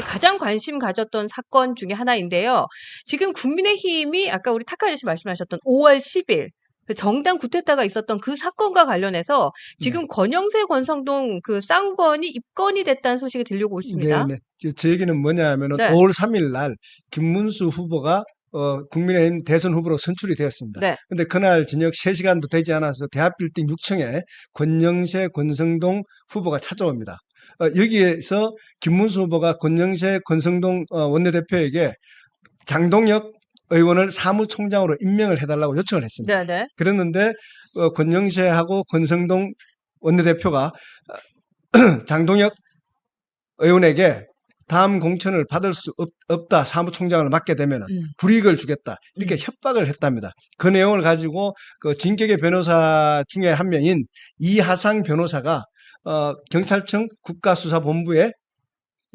가장 관심 가졌던 사건 중에 하나인데요. 지금 국민의힘이 아까 우리 타카 아저씨 말씀하셨던 5월 10일 그 정당 구태타가 있었던 그 사건과 관련해서 지금 네. 권영세 권성동 그 쌍권이 입건이 됐다는 소식이 들려오고 있습니다. 네, 네. 제- 제 얘기는 뭐냐면은 네. 5월 3일 날 김문수 후보가 어, 국민의힘 대선 후보로 선출이 되었습니다. 네. 근데 그날 저녁 3시간도 되지 않아서 대합빌딩 6층에 권영세, 권성동 후보가 찾아옵니다. 어, 여기에서 김문수 후보가 권영세, 권성동 어, 원내대표에게 장동혁 의원을 사무총장으로 임명을 해달라고 요청을 했습니다. 네, 네. 그랬는데 어, 권영세하고 권성동 원내대표가 어, 장동혁 의원에게 다음 공천을 받을 수 없, 다 사무총장을 맡게 되면 음. 불이익을 주겠다 이렇게 협박을 했답니다. 그 내용을 가지고 그 진격의 변호사 중에 한 명인 이하상 변호사가 어, 경찰청 국가수사본부에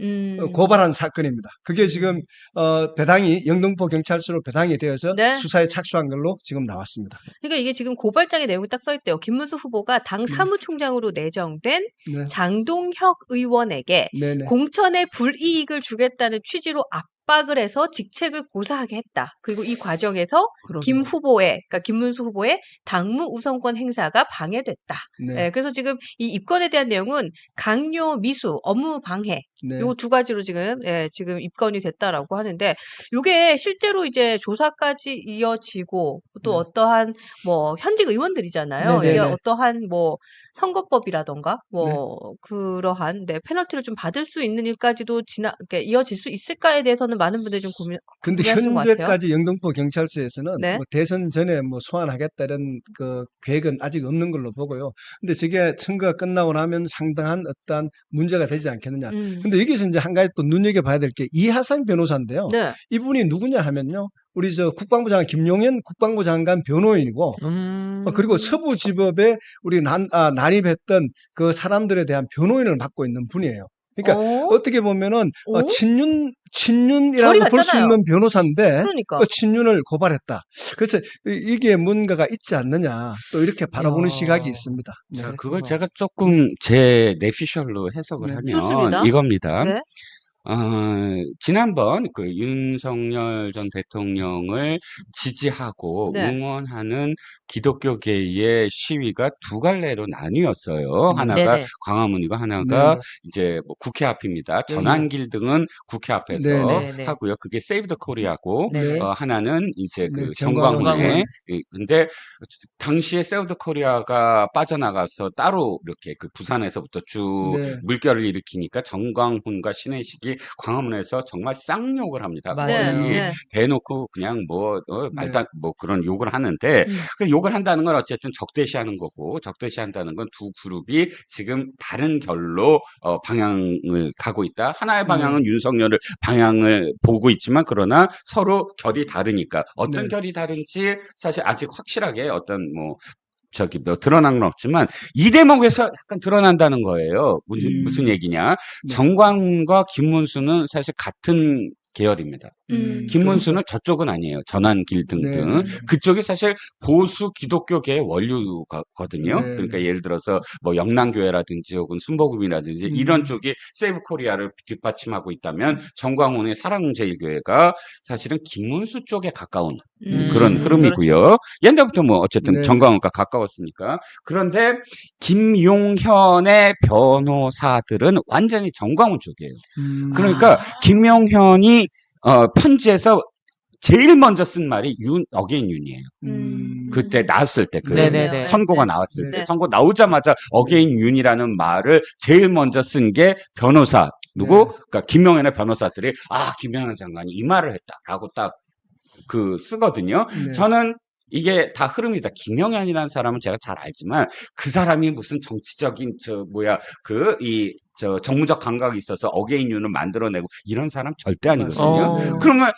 음. 어, 고발한 사건입니다. 그게 지금 어, 배당이 영등포 경찰서로 배당이 되어서 네. 수사에 착수한 걸로 지금 나왔습니다. 그러니까 이게 지금 고발장의 내용이 딱 써 있대요. 김문수 후보가 당 음. 사무총장으로 내정된 네, 장동혁 의원에게 네, 네. 공천에 불이익을 주겠다는 취지로 압 박을 해서 직책을 고사하게 했다. 그리고 이 과정에서 김 후보의, 그러니까 김문수 후보의 당무 우선권 행사가 방해됐다. 네, 예, 그래서 지금 이 입건에 대한 내용은 강요, 미수, 업무 방해 네. 요거 두 가지로 지금 예, 지금 입건이 됐다라고 하는데 요게 실제로 이제 조사까지 이어지고 또 네. 어떠한 뭐 현직 의원들이잖아요. 네, 네, 이게 네. 어떠한 뭐 선거법이라던가 뭐 그러한 네, 페널티를 좀 받을 수 있는 일까지도 지나 이렇게 이어질 수 있을까에 대해서는 많은 분들이 좀 고민 근데. 현재까지 영등포 경찰서에서는 네. 뭐 대선 전에 뭐 소환하겠다 이런 그 계획은 아직 없는 걸로 보고요. 근데 저게 선거가 끝나고 나면 상당한 어떤 문제가 되지 않겠느냐. 음. 근데 여기서 이제 한 가지 또 눈여겨 봐야 될 게 이하상 변호사인데요. 네. 이분이 누구냐 하면요. 우리 저 국방부 장관 김용현 국방부 장관 변호인이고 음. 어, 그리고 서부지법에 우리 난, 아, 난입했던 그 사람들에 대한 변호인을 맡고 있는 분이에요. 그러니까 어? 어? 떻게 보면은 어, 어? 친윤 친윤이라고 볼 수. 있는 변호사인데 그러니까. 어, 친윤을 고발했다. 그래서 이- 이게 뭔가가 있지 않느냐 또 이렇게 바라보는 야. 시각이 있습니다. 네. 자, 그걸 제가 조금 제 내피셜로 해석을 네. 하면 좋습니다. 이겁니다. 네. 어, 지난번 그 윤석열 전 대통령을 지지하고 네. 응원하는 기독교계의 시위가 두 갈래로 나뉘었어요. 하나가 네네. 광화문이고 하나가 네. 이제 뭐 국회 앞입니다. 네, 전환길 등은 국회 앞에서 네, 네. 네. 하고요. 그게 세이브 더 코리아고 네. 어, 하나는 이제 그 네, 정광훈의 정광훈. 예, 근데 당시에 세우드 코리아가 빠져나가서 따로 이렇게 그 부산에서부터 쭉 네. 물결을 일으키니까 정광훈과 신혜식이 광화문에서 정말 쌍욕을 합니다. 맞아요. 거의 네. 대놓고 그냥 뭐 어, 말도 네. 안- 뭐 그런 욕을 하는데 음. 그 욕을 한다는 건 어쨌든 적대시하는 거고 적대시한다는 건 두 그룹이 지금 다른 결로 어, 방향을 가고 있다. 하나의 방향은 윤석열을 방향을 보고 있지만 그러나 서로 결이 다르니까 어떤 네. 결이 다른지 사실 아직 확실하게 어떤 뭐 저기 뭐 드러난 건 없지만 이 대목에서 약간 드러난다는 거예요. 무슨 음. 무슨 얘기냐? 네. 정광훈과 김문수는 사실 같은 계열입니다. 음. 김문수는 저쪽은 아니에요. 전환길 등등. 네, 네, 네. 그쪽이 사실 보수 기독교계의 원류거든요. 네, 그러니까 네. 예를 들어서 뭐 영남교회라든지 혹은 순복음이라든지 음. 이런 쪽이 세이브 코리아를 뒷받침하고 있다면 정광훈의 사랑제일교회가 사실은 김문수 쪽에 가까운 음. 그런 흐름이고요. 옛날부터 뭐 어쨌든 네. 정광훈과 가까웠으니까. 그런데 김용현의 변호사들은 완전히 정광훈 쪽이에요. 음. 그러니까 김용현이 어, 편지에서 제일 먼저 쓴 말이 윤 어게인 윤이에요. 음. 그때 나왔을 때그 네네네. 선고가 네. 나왔을 때 네. 선고 나오자마자 어게인 윤이라는 말을 제일 먼저 쓴 게 변호사 누구? 네. 그러니까 김용현의 변호사들이 아 김용현 장관이 이 말을 했다라고 딱 그 쓰거든요. 네. 저는 이게 다 흐름이다. 김영현이라는 사람은 제가 잘 알지만 그 사람이 무슨 정치적인 저 뭐야 그이 저 정무적 감각이 있어서 어게인 윤을 만들어내고 이런 사람 절대 아니거든요. 어. 그러면 그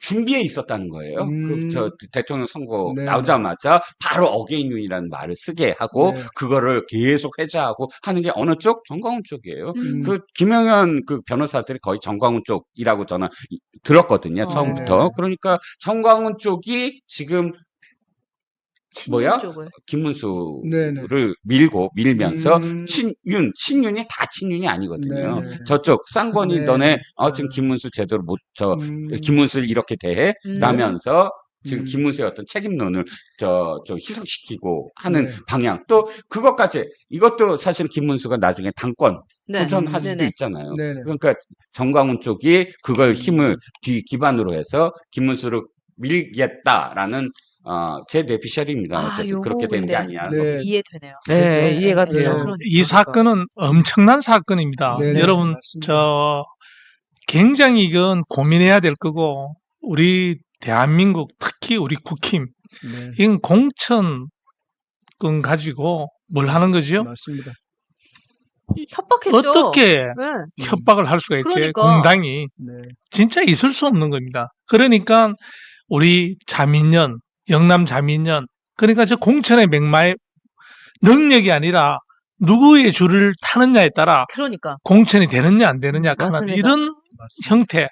준비해 있었다는 거예요. 음. 그저 대통령 선거 네. 나오자마자 바로 어게인 윤이라는 말을 쓰게 하고 네. 그거를 계속 회자하고 하는 게 어느 쪽? 정광훈 쪽이에요. 음. 그 김영현 그 변호사들이 거의 정광훈 쪽이라고 저는 이- 들었거든요 어. 처음부터. 네. 그러니까 정광훈 쪽이 지금 뭐야? 쪽을. 김문수를 네네. 밀고 밀면서 음. 친윤 친윤이 다 친윤이 아니거든요. 네네. 저쪽 쌍권이 네. 너네 어, 지금 음. 김문수 제대로 못저 음. 김문수를 이렇게 대해 음. 라면서 지금 음. 김문수의 어떤 책임론을 저, 저 희석시키고 하는 네. 방향 또 그것까지 이것도 사실 김문수가 나중에 당권 네. 도전할 수도 네네. 있잖아요. 네네. 그러니까 정광훈 쪽이 그걸 음. 힘을 기, 기반으로 해서 김문수를 밀겠다라는 어, 제 뇌피셜입니다. 아, 어쨌든 그렇게 되는 게 아니야. 네. 이해되네요. 네, 그렇죠? 이해가 네, 돼요. 네, 네. 그러니까. 이 사건은 엄청난 사건입니다. 네네, 여러분, 맞습니다. 저, 굉장히 이건 고민해야 될 거고, 우리 대한민국, 특히 우리 국힘, 네. 이건 공천 건 가지고 뭘 하는 거죠? 맞습니다. 협박했죠. 어떻게 네. 협박을 할 수가 있지? 그러니까. 공당이. 네. 진짜 있을 수 없는 겁니다. 그러니까 우리 자민련, 영남 자민련, 그러니까 저 공천의 맥마의 능력이 아니라 누구의 줄을 타느냐에 따라 그러니까. 공천이 되느냐 안 되느냐 맞습니다. 이런 맞습니다. 형태.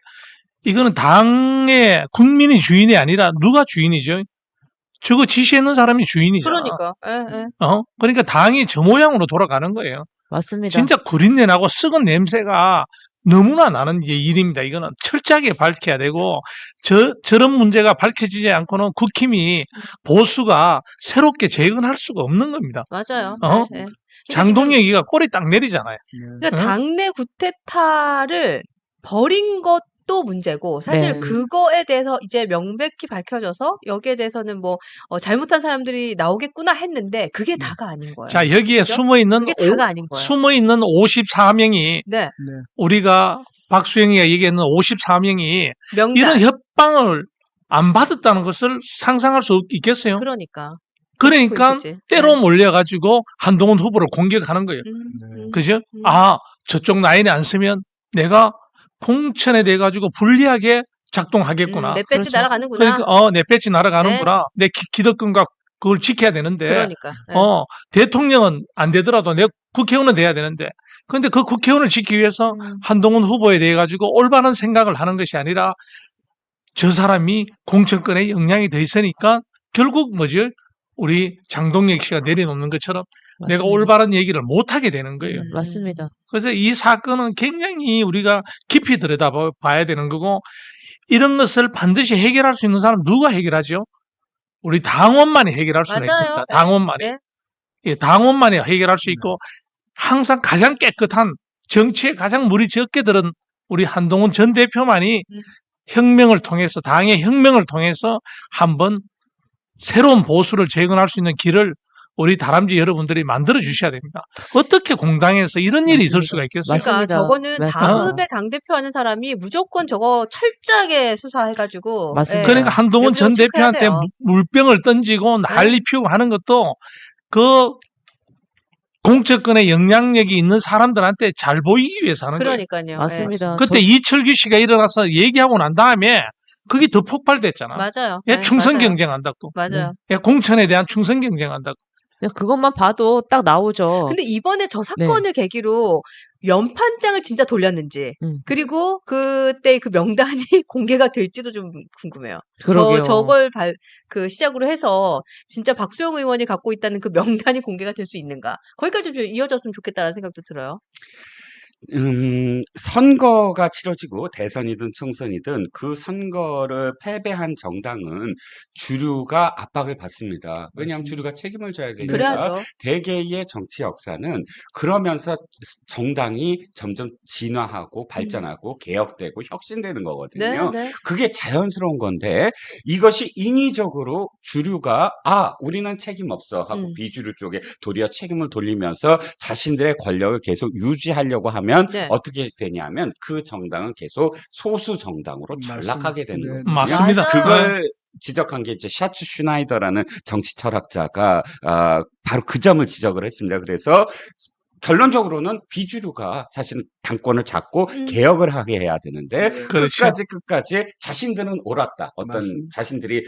이거는 당의 국민이 주인이 아니라 누가 주인이죠? 저거 지시했는 사람이 주인이잖아. 그러니까. 예, 예. 어? 그러니까 당이 저 모양으로 돌아가는 거예요. 맞습니다. 진짜 구린내 나고 썩은 냄새가 너무나 나는 이제 일입니다. 이거는 철저하게 밝혀야 되고 저 저런 문제가 밝혀지지 않고는 국힘이 보수가 새롭게 재건할 수가 없는 겁니다. 맞아요. 어? 예. 그러니까 장동혁이가 꼬리 딱 내리잖아요. 네. 그러니까 응? 당내 구테타를 벌인 것 도 문제고 사실 네. 그거에 대해서 이제 명백히 밝혀져서 여기에 대해서는 뭐 어, 잘못한 사람들이 나오겠구나 했는데 그게 다가 아닌 거예요. 자 여기에 그죠? 숨어 있는 그게 다가 아닌 거예요. 숨어 있는 54명이 네, 네. 우리가 박수영이가 얘기했는 54명이 명단. 이런 협박을 안 받았다는 것을 상상할 수 있겠어요? 그러니까. 그러니까? 때로 몰려가지고 한동훈 후보를 공격하는 거예요. 음, 네. 음. 그죠? 음. 아, 저쪽 라인에 안 서면 내가 공천에 돼 가지고 불리하게 작동하겠구나. 음, 내 배지 그렇죠. 날아가는구나. 그러니까 어, 내 배지 날아가는구나. 내 기, 기득권과 그걸 지켜야 되는데 그러니까. 예. 어, 대통령은 안 되더라도 내 국회의원은 돼야 되는데 근데 그 국회의원을 지키기 위해서 음. 한동훈 후보에 대해 가지고 올바른 생각을 하는 것이 아니라 저 사람이 공천권에 영향이 더 있으니까 결국 뭐죠? 우리 장동혁 씨가 내려놓는 것처럼 맞습니다. 올바른 얘기를 못 하게 되는 거예요. 음. 맞습니다. 그래서 이 사건은 굉장히 우리가 깊이 들여다봐야 되는 거고 이런 것을 반드시 해결할 수 있는 사람 누가 해결하죠? 우리 당원만이 해결할 맞아요. 있습니다. 네. 당원만이. 네. 예, 당원만이 해결할 수 있고 항상 가장 깨끗한 정치에 가장 물이 적게 들은 우리 한동훈 전 대표만이 음. 혁명을 통해서 당의 혁명을 통해서 한번 새로운 보수를 재건할 수 있는 길을 우리 다람쥐 여러분들이 만들어 주셔야 됩니다. 어떻게 공당에서 이런 일이 있을. 수가 있겠어요? 그러니까 맞습니다. 저거는 맞습니다. 당읍의 당대표 하는 사람이 무조건 저거 철저하게 수사해가지고. 맞습니다. 그러니까 한동훈 전 대표한테 돼요. 네. 무- 물병을 던지고 난리 피우고 하는 것도 그 공천권에 영향력이 있는 사람들한테 잘 보이기 위해서 하는 거예요. 그러니까요. 맞습니다. 그때 이철규 씨가 일어나서 얘기하고 난 다음에 그게 더 예. 폭발됐잖아. 맞아요. 예, 네, 충성 맞아요. 경쟁한다고. 맞아요. 예, 공천에 대한 충성 경쟁한다고. 그냥 그것만 봐도 딱 나오죠. 근데 이번에 저 네. 사건을 계기로 연판장을 진짜 돌렸는지 음. 그리고 그때 그 명단이 공개가 될지도 좀 궁금해요. 그러게요. 저 저걸 발, 그 시작으로 해서 진짜 박수영 의원이 갖고 있다는 그 명단이 공개가 될 수 있는가? 거기까지 좀 이어졌으면 좋겠다는 생각도 들어요. 음, 선거가 치러지고 대선이든 총선이든 그 선거를 패배한 정당은 주류가 압박을 받습니다. 왜냐하면 주류가 책임을 져야 되니까 그래야죠. 대개의 정치 역사는 그러면서 정당이 점점 진화하고 발전하고 개혁되고 혁신되는 네, 거거든요. 네. 그게 자연스러운 건데 이것이 인위적으로 주류가 아 우리는 책임 없어 하고 음. 비주류 쪽에 도리어 책임을 돌리면서 자신들의 권력을 계속 유지하려고 하면 네. 어떻게 되냐면 그 정당은 계속 소수 정당으로 전락하게 되는 네. 거거든요. 맞습니다. 그걸 지적한 게 이제 샤츠 슈나이더라는 정치 철학자가 아, 바로 그 점을 지적을 했습니다. 그래서 결론적으로는 비주류가 사실은 당권을 잡고 음. 개혁을 하게 해야 되는데 그렇죠. 끝까지 끝까지 자신들은 옳았다. 어떤 맞습니다. 자신들이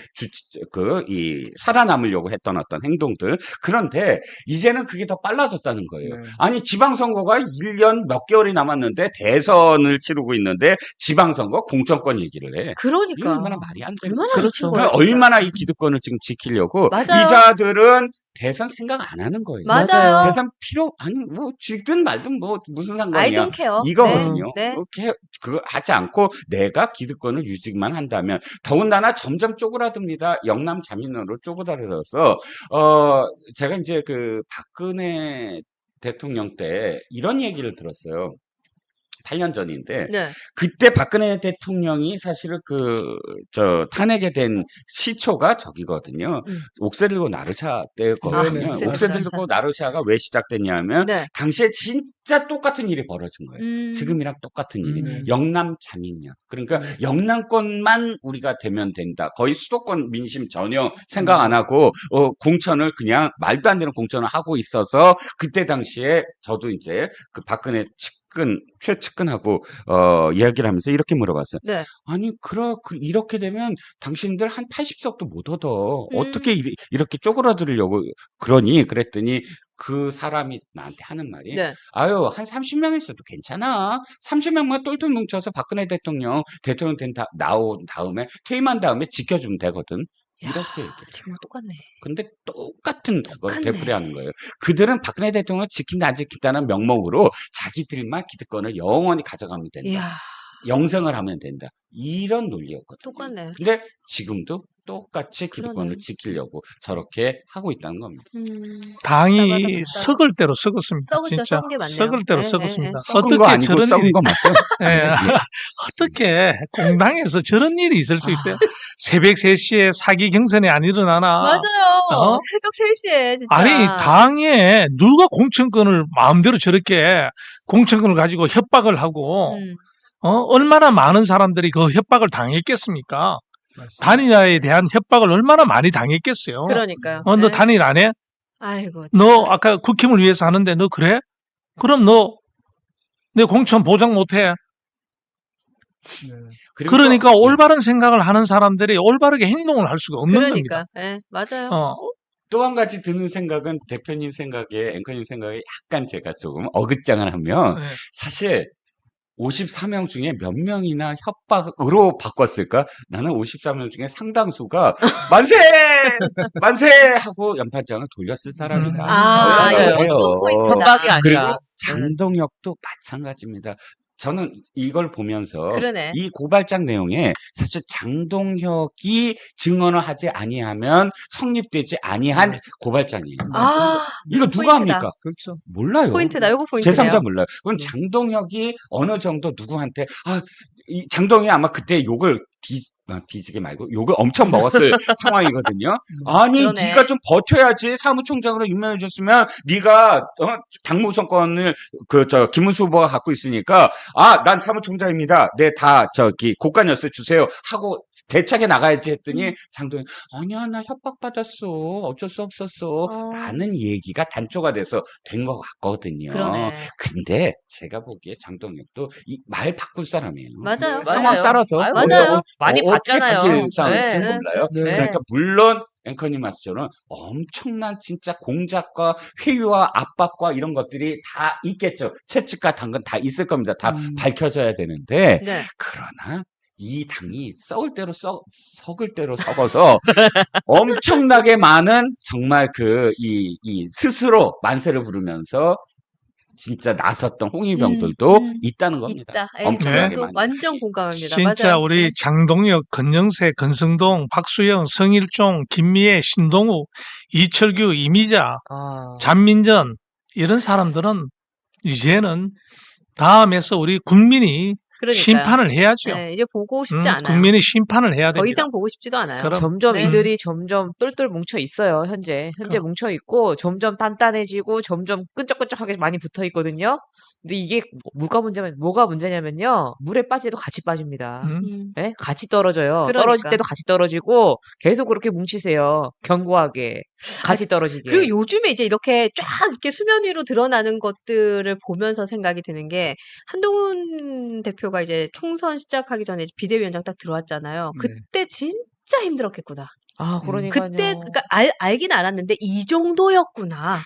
그 이 살아남으려고 했던 어떤 행동들 그런데 이제는 그게 더 빨라졌다는 거예요. 네. 아니 지방선거가 1년 몇 개월이 남았는데 대선을 치르고 있는데 지방선거 공천권 얘기를 해. 그러니까 얼마나 말이 안 돼. 얼마나 그렇죠. 미친 그러니까. 얼마나 이 기득권을 지금 지키려고 맞아요. 이자들은 대선 생각 안 하는 거예요. 맞아요. 대선 필요 아니 뭐 지든 말든 뭐 무슨 상관이야. don't care. 이거거든요. 네. 네. 그렇게 그거 하지 않고 내가 기득권을 유지만 한다면 더군다나 점점 쪼그라듭니다. 영남 자민으로 쪼그라들어서 어 제가 이제 그 박근혜 대통령 때 이런 얘기를 들었어요. 8년 전인데 네. 그때 박근혜 대통령이 사실은 그 저 탄핵에 된 시초가 저기거든요. 음. 옥새 들고 나르샤 때거든요. 아, 옥새 옥새 들고 들고 나르샤가 왜 시작됐냐면 네. 당시에 진짜 똑같은 일이 벌어진 거예요. 음. 지금이랑 똑같은 일이 음. 영남 자민력 그러니까 음. 영남권만 우리가 되면 된다 거의 수도권 민심 전혀 생각 음. 안 하고 어, 공천을 그냥 말도 안 되는 공천을 하고 있어서 그때 당시에 저도 이제 그 박근혜 측근 최측근하고 어 이야기를 하면서 이렇게 물어봤어요. 네. 아니 그러 그 이렇게 되면 당신들 한 80석도 못 얻어 음. 어떻게 이리- 이렇게 쪼그라들려고 그러니 그랬더니 그 사람이 나한테 하는 말이 네. 아유, 한 30명 있어도 괜찮아. 30명만 똘똘 뭉쳐서 박근혜 대통령, 대통령 된 다, 나온 다음에, 퇴임한 다음에 지켜주면 되거든. 이렇게 얘기를. 해요. 지금 똑같네. 근데 똑같은 걸 똑같네. 되풀이 하는 거예요. 그들은 박근혜 대통령을 지킨다, 안 지킨다는 명목으로 자기들만 기득권을 영원히 가져가면 된다. 이야, 영생을 하면 된다. 이런 논리였거든요. 똑같네. 근데 지금도 똑같이 기득권을 그러네. 지키려고 저렇게 하고 있다는 겁니다. 음. 당이. 썩을 대로 썩었습니다. 썩을 대로 진짜 썩은 게 맞네요. 썩을 대로 네, 썩었습니다. 네, 네. 썩은 어떻게 거 아니고 저런 썩은 일이 거 맞죠? 예. 어떻게 공당에서 저런 일이 있을 수 있어요? 새벽 3시에 사기 경선이 안 일어나나? 맞아요. 어? 새벽 3시에 진짜. 아니 당에 누가 공천권을 마음대로 저렇게 공천권을 가지고 협박을 하고 음. 어? 얼마나 많은 사람들이 그 협박을 당했겠습니까? 맞습니다. 단일화에 대한 협박을 얼마나 많이 당했겠어요. 그러니까요. 어, 너 네. 단일 안 해? 아이고. 너 아까 국힘을 위해서 하는데 너 그래? 그럼 너 내 공천 보장 못 해. 네. 그러니까 또- 올바른 생각을 하는 사람들이 올바르게 행동을 할 수가 없는 겁니다. 그러니까. 예, 맞아요. 어, 또한 가지 드는 생각은 대표님 생각에 앵커님 생각에 약간 제가 조금 어긋장을 하면 네. 사실 54명 중에 몇 명이나 협박으로 바꿨을까? 나는 54명 중에 상당수가 만세! 만세! 하고 연판장을 돌렸을 사람이다. 음. 아, 맞아요. 포인트다. 협박이 아니라. 그리고 장동혁도 마찬가지입니다. 저는 이걸 보면서 그러네. 이 고발장 내용에 사실 장동혁이 증언을 하지 아니하면 성립되지 아니한 고발장이에요. 아, 이거 누가 포인트다. 합니까? 그렇죠. 몰라요. 포인트다. 요거 포인트네요. 제3자 몰라요. 그건 네. 장동혁이 어느 정도 누구한테 아, 이 장동혁이 아마 그때 욕을 뒤, 아, 뒤지게 말고 욕을 엄청 먹었을 상황이거든요. 아니 그러네. 네가 좀 버텨야지 사무총장으로 임명해줬으면 네가 어, 당무선권을 그 저 김문수 후보가 갖고 있으니까 아 난 사무총장입니다. 네 다 저기 고관여세 주세요 하고 대차게 나가야지 했더니 음. 장동혁 아니야 나 협박받았어 어쩔 수 없었어 어. 라는 얘기가 단초가 돼서 된 것 같거든요. 그러네. 근데 제가 보기에 장동혁도 이 말 바꿀 사람이에요. 맞아요. 상황 맞아요. 따라서 아유, 맞아요. 많이 어, 봤잖아요. 상황인지 네. 몰라요. 네. 그러니까 물론 앵커님 말씀처럼 엄청난 진짜 공작과 회유와 압박과 이런 것들이 다 있겠죠. 채찍과 당근 다 있을 겁니다. 다 음. 밝혀져야 되는데 네. 그러나 이 당이 썩을 대로 썩, 썩을 대로 썩어서 엄청나게 많은 정말 그, 이, 이 스스로 만세를 부르면서 진짜 나섰던 홍위병들도 음, 음. 있다는 겁니다. 있다. 예, 엄청나게 그것도 많이. 완전 공감합니다. 진짜 맞아요. 우리 네. 장동혁, 건영세, 건성동, 박수영, 성일종, 김미애, 신동욱, 이철규, 이미자, 아. 잔민전 이런 사람들은 이제는 다음에서 우리 국민이 그러니까요. 심판을 해야죠. 네, 이제 보고 싶지 음, 않아요. 국민이 심판을 해야 더 됩니다. 이상 보고 싶지도 않아요. 그럼 점점 네. 이들이 점점 똘똘 뭉쳐 있어요. 현재 현재 그럼. 뭉쳐 있고 점점 단단해지고 점점 끈적끈적하게 많이 붙어 있거든요. 근데 이게 뭐가 문제면 뭐가 문제냐면요. 물에 빠지도 같이 빠집니다. 음. 음. 예? 같이 떨어져요. 그러니까. 떨어질 때도 같이 떨어지고 계속 그렇게 뭉치세요. 견고하게 같이 떨어지게. 그리고 요즘에 이제 이렇게 쫙 이렇게 수면 위로 드러나는 것들을 보면서 생각이 드는 게 한동훈 대표가 이제 총선 시작하기 전에 비대위원장 딱 들어왔잖아요. 네. 그때 진짜 힘들었겠구나. 아, 음. 그러니까요. 그때 그러니까 알, 알긴 알았는데 이 정도였구나.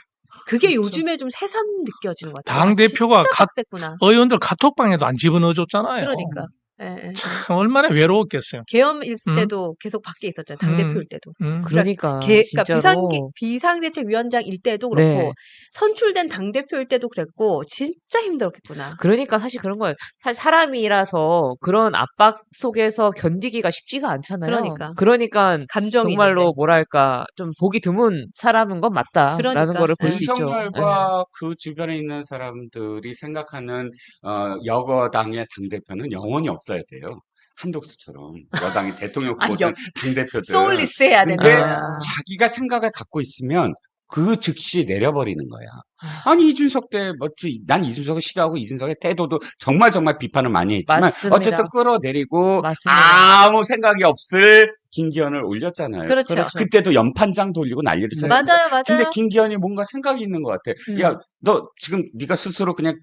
그게 그렇죠. 요즘에 좀 새삼 느껴지는 것 같아요. 당 아, 대표가 빡셌구나. 의원들 카톡방에도 안 집어넣어줬잖아요. 그러니까. 예, 예, 예. 참 얼마나 외로웠겠어요. 계엄 있을 음. 때도 계속 밖에 있었잖아요. 당 대표일 때도. 음. 그러니까 개, 진짜로. 그러니까 비상, 비상대책위원장일 때도 그렇고 네. 선출된 당 대표일 때도 그랬고 진짜 힘들었겠구나. 그러니까 사실 그런 거예요. 사, 사람이라서 그런 압박 속에서 견디기가 쉽지가 않잖아요. 그러니까. 그러니까 감정이 정말로 있는데. 뭐랄까 좀 보기 드문 사람인 건 맞다라는 그러니까. 거를 볼 수 있죠. 윤석열과 그 주변에 있는 사람들이 생각하는 어, 여거당의 당 대표는 영원히 없어 야 돼요. 한독수처럼 여당이 대통령 아, 후보든 여- 당 대표든 소울리스 해야 된다. 아. 자기가 생각을 갖고 있으면 그 즉시 내려버리는 거야. 아. 아니 이준석 때 뭐지? 난 이준석을 싫어하고 이준석의 태도도 정말 정말 비판을 많이 했지만 맞습니다. 어쨌든 끌어내리고 맞습니다. 아무 생각이 없을 김기현을 올렸잖아요. 그렇죠. 그렇죠. 그때도 연판장 돌리고 난리를 쳤어요. 맞아요, 맞아요. 근데 김기현이 뭔가 생각이 있는 것 같아. 음. 야, 너 지금 네가 스스로 그냥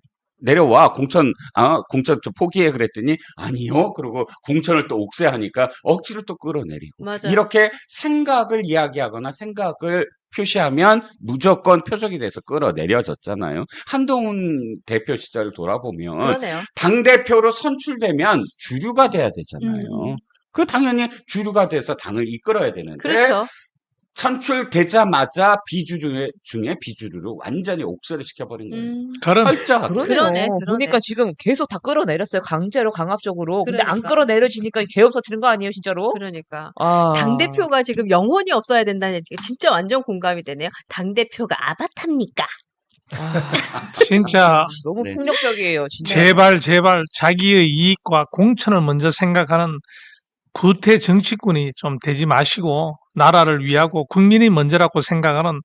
내려와 공천 아 공천 좀 포기해 그랬더니 아니요. 그리고 공천을 또 옥죄하니까 억지로 또 끌어내리고 맞아요. 이렇게 생각을 이야기하거나 생각을 표시하면 무조건 표적이 돼서 끌어내려졌잖아요. 한동훈 대표 시절을 돌아보면 그러네요. 당 대표로 선출되면 주류가 돼야 되잖아요. 음. 그 당연히 주류가 돼서 당을 이끌어야 되는데 그렇죠. 선출되자마자 비주류 중에 비주류로 완전히 옥쇄를 시켜버린 거예요. 음. 그런 철저하게. 그러네요. 그러네, 그러네. 보니까 지금 계속 다 끌어내렸어요. 강제로 강압적으로. 근데 안 그러니까. 끌어내려지니까 개업 터트린 거 아니에요, 진짜로? 그러니까. 아. 당 대표가 지금 영혼이 없어야 된다는 얘기가 진짜 완전 공감이 되네요. 당 대표가 아바타입니까? 아, 진짜 너무 네. 폭력적이에요, 진짜. 제발 제발 자기의 이익과 공천을 먼저 생각하는 구태 정치꾼이 좀 되지 마시고 나라를 위하고 국민이 먼저라고 생각하는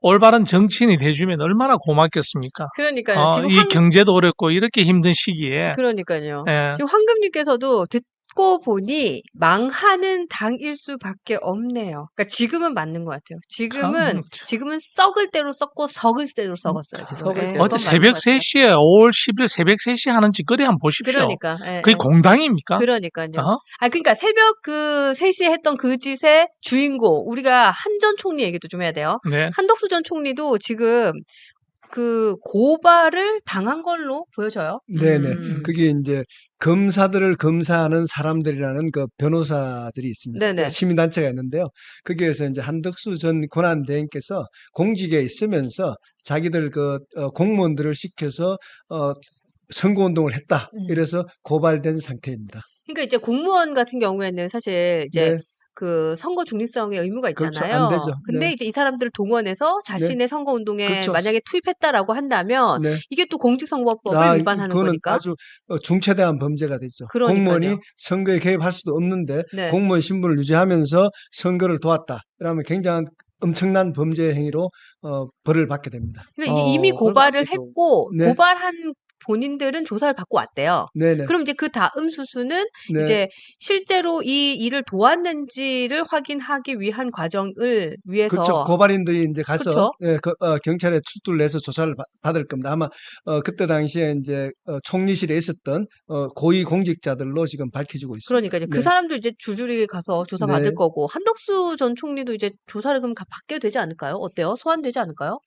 올바른 정치인이 돼주면 얼마나 고맙겠습니까? 그러니까요. 어, 지금 이 황, 경제도 어렵고 이렇게 힘든 시기에 그러니까요. 예, 지금 황금님께서도 듣 고 보니 망하는 당일 수밖에 없네요. 그러니까 지금은 맞는 것 같아요. 지금은 참. 지금은 썩을 대로 썩고 석을 대로 썩었어요. 지금. 썩을 예, 대로. 어제 새벽 것 같아요. 3시에 5월 10일 새벽 3시에 하는 짓거리 한번 보십시오. 그러니까. 예, 그게 예. 공당입니까? 그러니까요. 어? 아, 그러니까 새벽 그 3시에 했던 그 짓의 주인공, 우리가 한 전 총리 얘기도 좀 해야 돼요. 네. 한덕수 전 총리도 지금 그 고발을 당한 걸로 보여져요. 네네. 음. 그게 이제 검사들을 검사하는 사람들이라는 그 변호사들이 있습니다. 네네. 시민단체가 있는데요. 거기에서 이제 한덕수 전 권한대행께서 공직에 있으면서 자기들 그 어, 공무원들을 시켜서 어, 선거운동을 했다. 음. 이래서 고발된 상태입니다. 그러니까 이제 공무원 같은 경우에는 사실 이제 네. 그 선거 중립성의 의무가 그렇죠. 있잖아요. 안 되죠. 근데 네. 이제 이 사람들을 동원해서 자신의 선거 운동에 그렇죠. 만약에 투입했다라고 한다면 네. 이게 또 공직선거법을 아, 위반하는 그거는 거니까. 아주 어, 중차대한 범죄가 되죠. 그러니까요. 공무원이 선거에 개입할 수도 없는데 네. 공무원 신분을 유지하면서 선거를 도왔다. 그러면 굉장한 엄청난 범죄 행위로 어, 벌을 받게 됩니다. 그러니까 어, 이미 고발을. 했고 네. 고발한 본인들은 조사를 받고 왔대요. 네네. 그럼 이제 그 다음 수수는 네. 이제 실제로 이 일을 도왔는지를 확인하기 위한 과정을 위해서 그렇죠. 고발인들이 이제 가서? 예, 그, 어, 경찰에 출두를 해서 조사를 받- 받을 겁니다. 아마 어, 그때 당시에 이제 어, 총리실에 있었던 어, 고위 공직자들로 지금 밝혀지고 있습니다. 그러니까 이제 그 네. 사람들 이제 줄줄이 가서 조사 받을 네. 거고 한덕수 전 총리도 이제 조사를 그럼 가- 받게 되지 않을까요? 어때요? 소환되지 않을까요?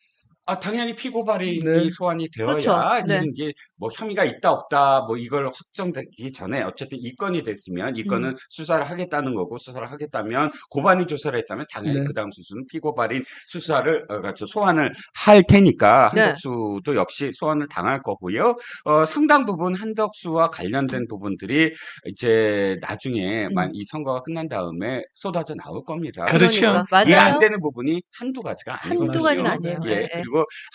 아, 당연히 피고발인이 네. 소환이 되어야 그렇죠. 네. 지금 이게 뭐 혐의가 있다 없다 뭐 이걸 확정되기 전에 어쨌든 이 건이 됐으면 이 음. 건은 수사를 하겠다는 거고 수사를 하겠다면 고발인 조사를 했다면 당연히 네. 그 다음 수수는 피고발인 수사를 어, 그렇죠. 소환을 할 테니까 네. 한덕수도 역시 소환을 당할 거고요. 어, 상당 부분 한덕수와 관련된 부분들이 이제 나중에 음. 만 이 선거가 끝난 다음에 쏟아져 나올 겁니다. 그렇죠. 그러니까 이해 맞아요. 안 되는 부분이 한두 가지가 아니거든요. 한두 가지가 아니에요. 예, 예, 예.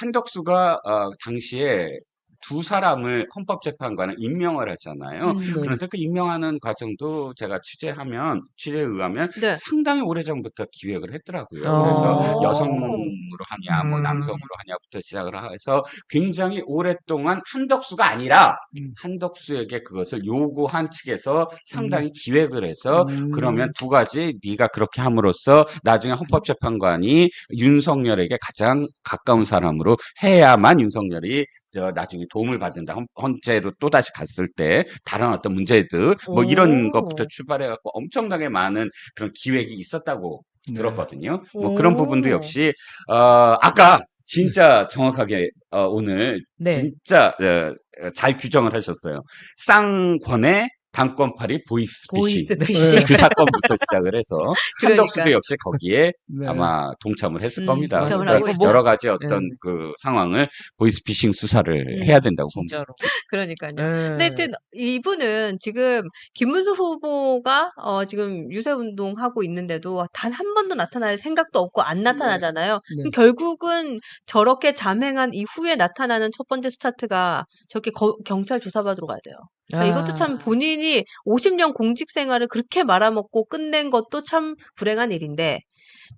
한덕수가 어, 당시에 두 사람을 헌법재판관에 임명을 하잖아요. 음. 네. 그런데 그 임명하는 과정도 제가 취재하면 취재에 의하면 네. 상당히 오래전부터 기획을 했더라고요. 어. 그래서 여성으로 하냐, 뭐 음. 남성으로 하냐부터 시작을 해서 굉장히 오랫동안 한덕수가 아니라 음. 한덕수에게 그것을 요구한 측에서 상당히 기획을 해서 음. 그러면 두 가지 네가 그렇게 함으로써 나중에 헌법재판관이 윤석열에게 가장 가까운 사람으로 해야만 윤석열이 저 나중에 도움을 받는다. 헌- 헌재로 또 다시 갔을 때 다른 어떤 문제들 뭐 이런 오. 것부터 출발해 갖고 엄청나게 많은 그런 기획이 있었다고 네. 들었거든요. 오. 뭐 그런 부분도 역시 어 아까 진짜 정확하게 어 오늘 네. 진짜 어, 잘 규정을 하셨어요. 쌍권의 당권팔이 보이스피싱. 보이스피싱. 네. 그 사건부터 시작을 해서 그러니까. 한덕수도 역시 거기에 네. 아마 동참을 했을 음, 겁니다. 동참을 그러니까 하고. 여러 가지 어떤 음. 그 상황을 보이스피싱 수사를 음, 해야 된다고 봅니다. 진짜로. 그러니까요. 음. 근데 하여튼 이분은 지금 김문수 후보가 어 지금 유세 운동하고 있는데도 단 한 번도 나타날 생각도 없고 안 나타나잖아요. 네. 그럼 결국은 저렇게 잠행한 이후에 나타나는 첫 번째 스타트가 저렇게 거- 경찰 조사받으러 가야 돼요. 그러니까 이것도 참 아. 본인이 50년 공직 생활을 그렇게 말아먹고 끝낸 것도 참 불행한 일인데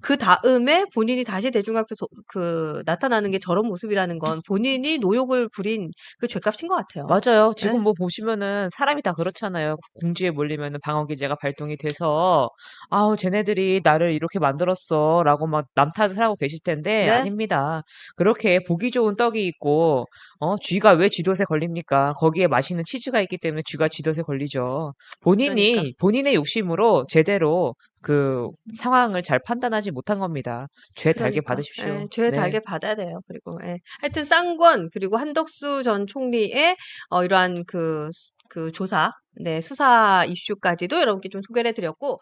그 다음에 본인이 다시 대중 앞에 서 그 나타나는 게 저런 모습이라는 건 본인이 노욕을 부린 그 죄값인 것 같아요. 맞아요. 지금 네. 뭐 보시면은 사람이 다 그렇잖아요. 공지에 몰리면은 방어 기제가 발동이 돼서 아우 쟤네들이 나를 이렇게 만들었어라고 막 남 탓을 하고 계실 텐데 네. 아닙니다. 그렇게 보기 좋은 떡이 있고 어 쥐가 왜 쥐덫에 걸립니까? 거기에 맛있는 치즈가 있기 때문에 쥐가 쥐덫에 걸리죠. 본인이 그러니까. 본인의 욕심으로 제대로 그 상황을 잘 판단하지 못한 겁니다. 죄 달게 그러니까. 받으십시오. 예, 죄 네. 달게 받아야 돼요. 그리고 예. 하여튼 쌍권 그리고 한덕수 전 총리의 어, 이러한 그, 수- 그 조사, 네 수사 이슈까지도 여러분께 좀 소개를 해드렸고